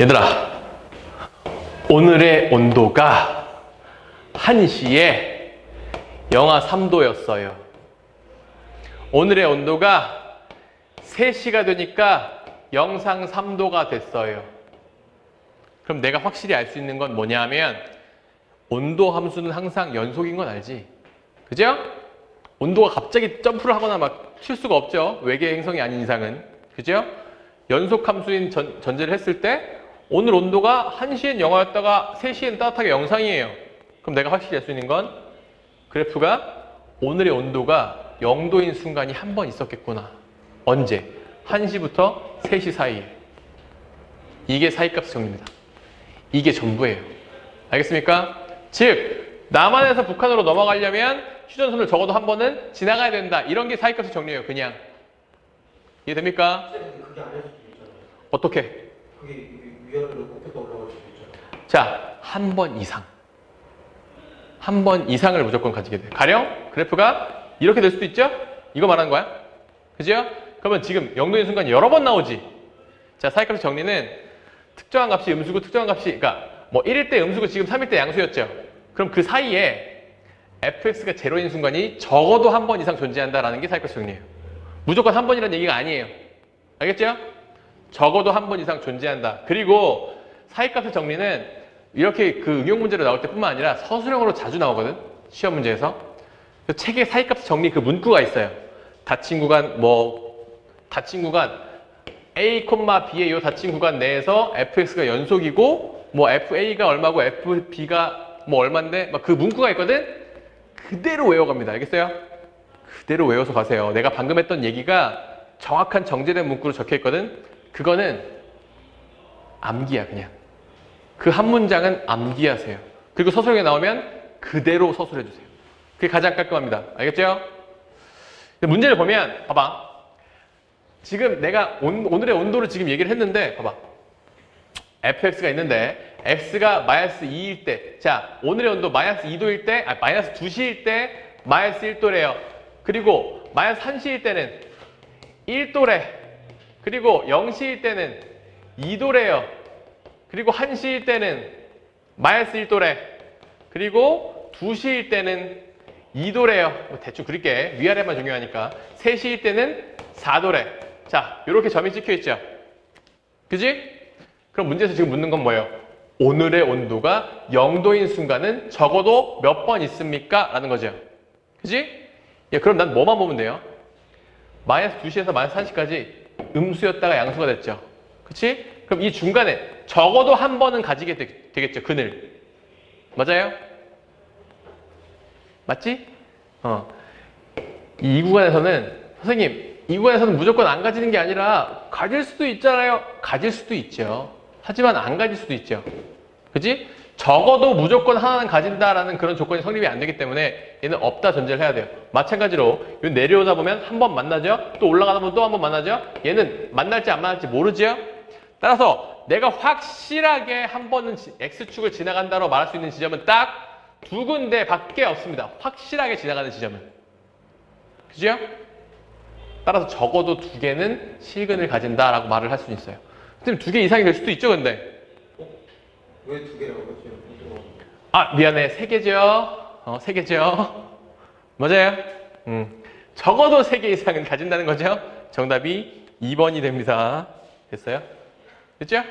얘들아, 오늘의 온도가 1시에 영하 3도였어요. 오늘의 온도가 3시가 되니까 영상 3도가 됐어요. 그럼 내가 확실히 알 수 있는 건 뭐냐면 온도 함수는 항상 연속인 건 알지? 그죠? 온도가 갑자기 점프를 하거나 막튈 수가 없죠. 외계 행성이 아닌 이상은. 그죠? 연속 함수인 전, 전제를 했을 때 오늘 온도가 1시엔 영하였다가 3시엔 따뜻하게 영상이에요. 그럼 내가 확실히 알 수 있는 건 그래프가 오늘의 온도가 0도인 순간이 한 번 있었겠구나. 언제? 1시부터 3시 사이에. 이게 사이값 정리입니다. 이게 전부예요. 알겠습니까? 즉, 남한에서 북한으로 넘어가려면 휴전선을 적어도 한 번은 지나가야 된다. 이런 게 사이값의 정리예요. 그냥. 이해됩니까? 어떻게? 자, 한 번 이상. 한 번 이상을 무조건 가지게 돼. 가령 그래프가 이렇게 될 수도 있죠? 이거 말하는 거야? 그죠? 그러면 지금 0도인 순간 여러 번 나오지? 자, 사이클 정리는 특정한 값이 음수고 특정한 값이, 그러니까 뭐 1일 때 음수고 지금 3일 때 양수였죠? 그럼 그 사이에 fx가 제로인 순간이 적어도 한 번 이상 존재한다라는 게 사이클 정리예요. 무조건 한 번이라는 얘기가 아니에요. 알겠죠? 적어도 한 번 이상 존재한다. 그리고 사이값의 정리는 이렇게 그 응용 문제로 나올 때뿐만 아니라 서술형으로 자주 나오거든. 시험 문제에서. 그 책에 사이값 정리 그 문구가 있어요. 닫힌 구간 뭐 닫힌 구간 a, b의 요 닫힌 구간 내에서 fx가 연속이고 뭐 fa가 얼마고 fb가 뭐 얼마인데 막 그 문구가 있거든. 그대로 외워갑니다. 알겠어요? 그대로 외워서 가세요. 내가 방금 했던 얘기가 정확한 정제된 문구로 적혀 있거든. 그거는 암기야 그냥. 그 한 문장은 암기하세요. 그리고 서술형에 나오면 그대로 서술해 주세요. 그게 가장 깔끔합니다. 알겠죠? 문제를 보면 봐봐. 지금 내가 온, 오늘의 온도를 지금 얘기를 했는데 봐봐. fx가 있는데 x가 마이너스 2일 때, 자 오늘의 온도 마이너스 2도일 때, 아 마이너스 2시일 때 마이너스 1도래요. 그리고 마이너스 1시일 때는 1도래. 그리고 0시일 때는 2도래요. 그리고 1시일 때는 마이너스 1도래. 그리고 2시일 때는 2도래요. 뭐 대충 그릴게. 위아래만 중요하니까. 3시일 때는 4도래. 자, 이렇게 점이 찍혀 있죠. 그지? 그럼 문제에서 지금 묻는 건 뭐예요? 오늘의 온도가 0도인 순간은 적어도 몇 번 있습니까? 라는 거죠. 그지? 예, 그럼 난 뭐만 보면 돼요? 마이너스 2시에서 마이너스 1시까지 음수였다가 양수가 됐죠. 그치? 그럼 이 중간에 적어도 한 번은 가지게 되, 겠죠 그늘. 맞아요? 맞지? 어. 이 구간에서는 선생님 이 구간에서는 무조건 안 가지는 게 아니라 가질 수도 있잖아요. 가질 수도 있죠. 하지만 안 가질 수도 있죠. 그지? 적어도 무조건 하나는 가진다라는 그런 조건이 성립이 안 되기 때문에 얘는 없다 전제를 해야 돼요. 마찬가지로 요 내려오다 보면 한 번 만나죠. 또 올라가다 보면 또 한 번 만나죠. 얘는 만날지 안 만날지 모르죠. 따라서 내가 확실하게 한 번은 지- X축을 지나간다로 말할 수 있는 지점은 딱 두 군데 밖에 없습니다. 확실하게 지나가는 지점은. 그죠? 따라서 적어도 두 개는 실근을 가진다라고 말을 할 수 있어요. 선생님 두개 이상이 될 수도 있죠, 근데. 왜 두 개라고? 무슨 아, 미안해. 세 개죠? 어, 세 개죠? 맞아요? 음. 적어도 세 개 이상은 가진다는 거죠? 정답이 2번이 됩니다. 됐어요? 됐죠?